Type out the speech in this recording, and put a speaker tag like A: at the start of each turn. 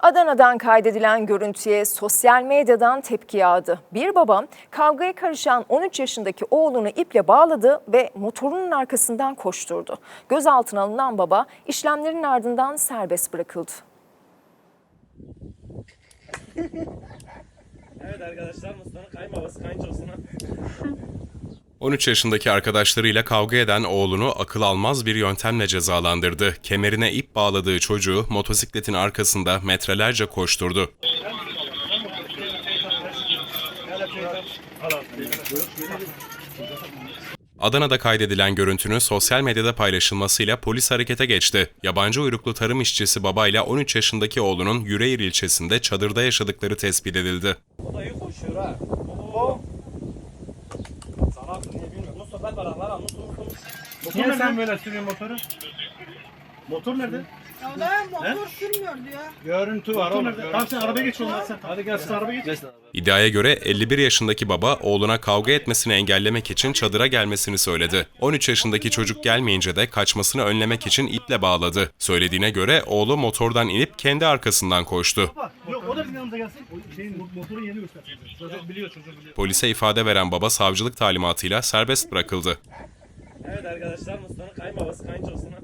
A: Adana'dan kaydedilen görüntüye sosyal medyadan tepki yağdı. Bir baba kavgaya karışan 13 yaşındaki oğlunu iple bağladı ve motorunun arkasından koşturdu. Gözaltına alınan baba işlemlerin ardından serbest bırakıldı.
B: Evet arkadaşlar Mustafa'nın kayınbabası kayınçosuna
C: 13 yaşındaki arkadaşlarıyla kavga eden oğlunu akıl almaz bir yöntemle cezalandırdı. Kemerine ip bağladığı çocuğu motosikletin arkasında metrelerce koşturdu. Adana'da kaydedilen görüntünün sosyal medyada paylaşılmasıyla polis harekete geçti. Yabancı uyruklu tarım işçisi babayla 13 yaşındaki oğlunun Yüreğir ilçesinde çadırda yaşadıkları tespit edildi.
B: O da iyi koşuyor ha. Lan Mustafa.
D: Niye sen böyle sürüyorsun motoru? Motor nerede?
E: Ya da motor sürmüyor diyor.
D: Görüntü var oğlum. Tamam sen arabaya geç ondan sen. Hadi gel sen arabaya geç.
C: İddiaya göre 51 yaşındaki baba oğluna kavga etmesini engellemek için çadıra gelmesini söyledi. 13 yaşındaki çocuk gelmeyince de kaçmasını önlemek için iple bağladı. Söylediğine göre oğlu motordan inip kendi arkasından koştu.
D: Yok o da bizim yanımıza gelsin. O şeyin motorun yerini göstersin. Çocuk biliyor çocuk biliyor.
C: Polise ifade veren baba savcılık talimatıyla serbest bırakıldı.
B: Evet arkadaşlar Mustafa'nın kayınbabası kayınçosuna